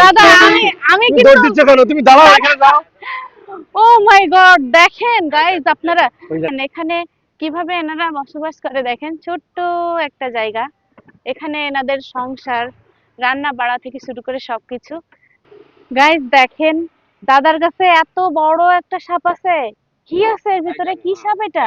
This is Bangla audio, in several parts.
দাদা আমি আমি কিন্তু দৌড় দিচ্ছ কেন? তুমি দাঁড়াও এখানে ও মাই গড দেখেন গাইজ আপনারা এখানে কীভাবে এনারা বসবাস করে দেখেন ছোট্ট একটা জায়গা। এখানে এনাদের সংসার রান্না বাড়া থেকে শুরু করে সবকিছু। গাইজ দেখেন দাদার কাছে এত বড় একটা সাপ আছে। কি আছে এর ভিতরে? কি সাপ এটা?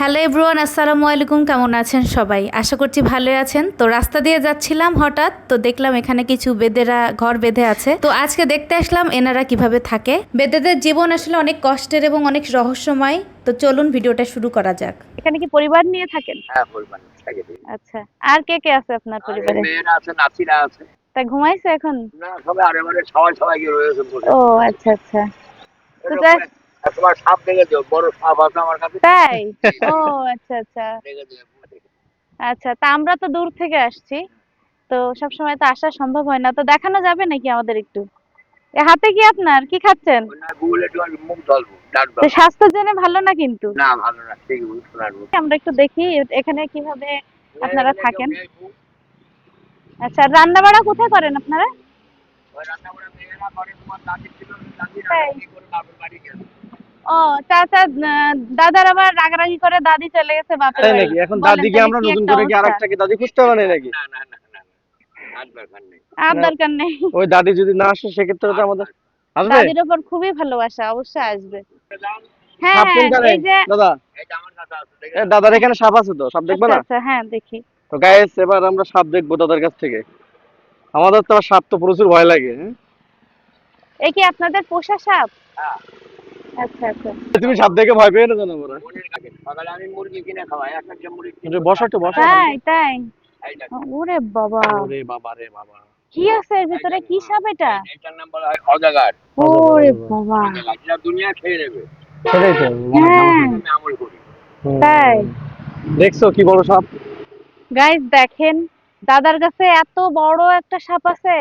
হ্যালো এভরিওয়ান আসসালামু আলাইকুম। কেমন আছেন সবাই? আশা করছি ভালো আছেন। তো রাস্তা দিয়ে যাচ্ছিলাম হঠাৎ তো দেখলাম এখানে কিছু বেদেরা ঘর বেঁধে আছে। তো আজকে দেখতে আসলাম এনারা কীভাবে থাকে। বেদেদের জীবন আসলে অনেক কষ্টের এবং অনেক রহস্যময়। তো চলুন ভিডিওটা শুরু করা যাক। এখানে কি পরিবার নিয়ে থাকেন? হ্যাঁ পরিবার থাকে। আচ্ছা আর কে কে আছে আপনার পরিবারে? মেয়েরা আছে নাতিরা আছে। তা ঘুমাইছে এখন? না সবাই আরে মানে সবাই সবাই গিয়ে রয়েছে ও আচ্ছা আচ্ছা। তো তোমার সাপ দেখেছ বড় সাপ আছে আমার কাছে। তাই? ও আচ্ছা আচ্ছা। আচ্ছা তা আমরা তো দূর থেকে আসছি তো সব সময় তো আসা সম্ভব হয় না তো দেখানো যাবে নাকি আমাদের একটু? এ হাতে কি আপনার? কি খাচ্ছেন? স্বাস্থ্যের জন্য ভালো না কিন্তু? না ভালো না আমরা একটু দেখি এখানে কীভাবে আপনারা থাকেন। আচ্ছা রান্না বাড়া কোথায় করেন আপনারা? রান্না করে মেয়েরা করে তোমার দাদি ছিল দাদিরা তাই। কি করে বাড়ি গেছে ও চাচা দাদার আবার রাগারাগি করে দাদি চলে গেছে বাপের বাড়ি। নাকি? এখন দাদিকে আমরা নতুন করে কি অবস্থা? আরেকটা দাদি খুঁজতে হবে নাকি? না না না না আর দরকার নেই। আর দরকার নেই। ওই দাদি যদি না আসে সেক্ষেত্রে তো আমাদের আসবে? দাদির ওপর খুবই ভালোবাসা অবশ্যই আসবে। হ্যাঁ সাপ হ্যাঁ কোনখানে এই যে দাদা? দাদার এখানে সাপ আছে তো? সাপ দেখবে আচ্ছা না? আচ্ছা হ্যাঁ দেখি। তো গাইস এবার আমরা সাপ দেখব দাদার কাছ থেকে। আমাদের তো সাপ তো প্রচুর ভয় লাগে হ্যাঁ? এ কি আপনাদের পোষা সাপ? হ্যাঁ। আচ্ছা আচ্ছা। তুমি সাপ দেখে ভয় পেয়ে না জানো আমরা সকালে আমি মুরগি কিনে খাওয়াই এক একটা মুরগি বসো একটু বসো। তাই তাই। ওরে বাবা। ওরে বাবা রে বাবা। কি আছে এর ভিতরে? কি সাপ এটা? এটার নাম বলা হয় অজাগার ওরে বাবা। এটা দুনিয়া খেয়ে নেবে। সেটাই তো। আমি আমল করি। তাই। দেখছ কি বড় সাপ? গাইস দেখেন দাদার কাছে এত বড় একটা সাপ আছে।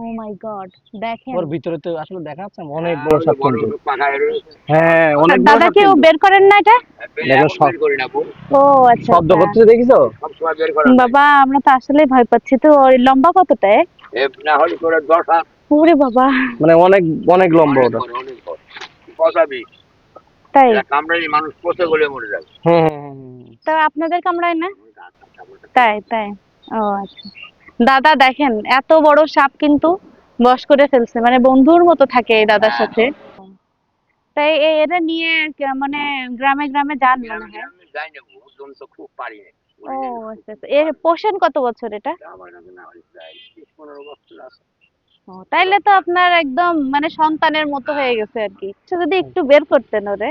ও মাই গড দেখেন। ওর ভিতরে তো আসলে দেখা যাচ্ছে অনেক বড় সাপ কিন্তু। হ্যাঁ অনেক বড় দাদা সাপ কেউ বের করেন না এটা? দেখো সব- করি না ও আচ্ছা শব্দ আচ্ছা। করতে দেখিছো? সব সময় বের করা বাবা আমরা তো আসলে ভয় পাচ্ছি। তো ওই লম্বা কতটা এ? না হলে তোরা দশ হাত। ওরে বাবা। মানে অনেক অনেক লম্বা ওটা। বিষ তাই? এটা কামড়ালে মানুষ পচে গলে মরে যাবে হুম হুম, হুম, তো আপনাদের কামড়ায় না? তাই তাই। ও আচ্ছা। দাদা দেখেন এত বড় সাপ কিন্তু বস করে ফেলছে। মানে বন্ধুর মতো থাকে এই দাদার সাথে। তাই এ- এরা নিয়ে মানে গ্রামে গ্রামে যান মনে হয়। ও আচ্ছা আচ্ছা। এর পোষণ কত বছর এটা? ও, তাইলে তো আপনার একদম মানে সন্তানের মতো হয়ে গেছে আর কি। যদি একটু বের করতেন ওরে।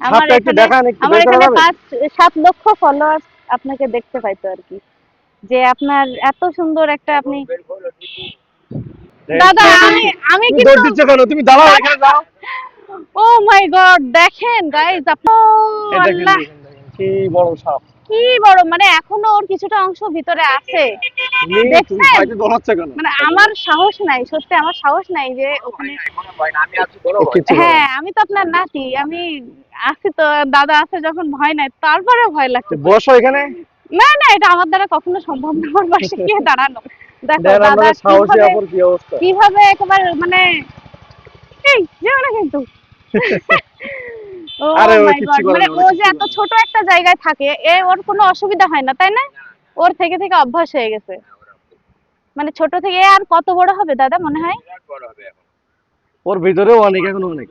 আমার এখানে আমার এখানে পাঁচ সাত লক্ষ ফলোয়ার্স আপনাকে দেখতে পাইতো আর কি। যে আপনার এত সুন্দর একটা আপনি। দাদা আমি আমি কিন্তু দৌড় দিচ্ছ কেন? তুমি দাঁড়াও এখানে দাও ও মাই গড দেখেন গাইস আপনি আল্লাহ কি বড় সাপ। কি বড় মানে এখনও ওর কিছুটা অংশ ভিতরে আছে। মানে আমার সাহস নাই সত্যি আমার সাহস নাই যে ওখানে। হ্যাঁ আমি তো আপনার নাতি আমি আছি তো দাদা আছে যখন ভয় নাই তারপরে ভয় লাগছে। বসো এখানে। না না এটা আমার দ্বারা কখনো সম্ভব না আমার পাশে গিয়ে দাঁড়ানো। দেখো দাদা কীভাবে অবস্থা? কীভাবে একেবারে মানে এই যেও না কিন্তু। করে মানে ও যে এত ছোট একটা জায়গায় থাকে এ ওর কোনো অসুবিধা হয় না তাই না? ওর থেকে থেকে অভ্যাস হয়ে গেছে। মানে ছোট থেকে আর কত বড় হবে দাদা মনে হয়? বিরাট বড় হবে এখন। ওর ভিতরেও অনেক এখন অনেক।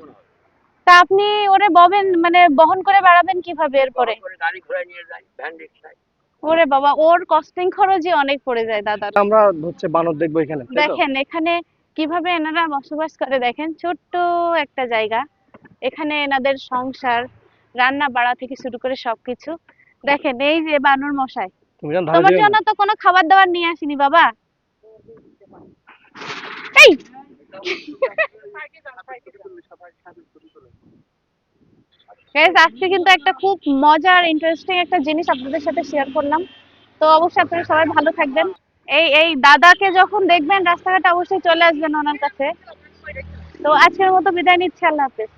তা আপনি ওরে ববেন মানে বহন করে বেড়াবেন কীভাবে এরপরে? গাড়ি নিয়ে যাই ভ্যান রিক্সায় ওরে বাবা ওর কস্টিং খরচই অনেক পড়ে যায় দাদা। আমরা হচ্ছে বানর দেখব এখানে। দেখেন এখানে কীভাবে এনারা বসবাস করে দেখেন ছোট্ট একটা জায়গা। এখানে এনাদের সংসার রান্না বাড়া থেকে শুরু করে সবকিছু। দেখেন এই যে বানর মশাই। তোমার জন্য তো কোনো খাবার দাবার নিয়ে আসিনি বাবা। এই! Guys, আজকে কিন্তু একটা খুব মজার ইন্টারেস্টিং একটা জিনিস আপনাদের সাথে শেয়ার করলাম। তো অবশ্যই আপনারা সবাই ভালো থাকবেন। এই এই দাদাকে যখন দেখবেন রাস্তাঘাটে অবশ্যই চলে আসবেন ওনার কাছে। তো আজকের মতো বিদায় নিচ্ছি আল্লাহ হাফেজ।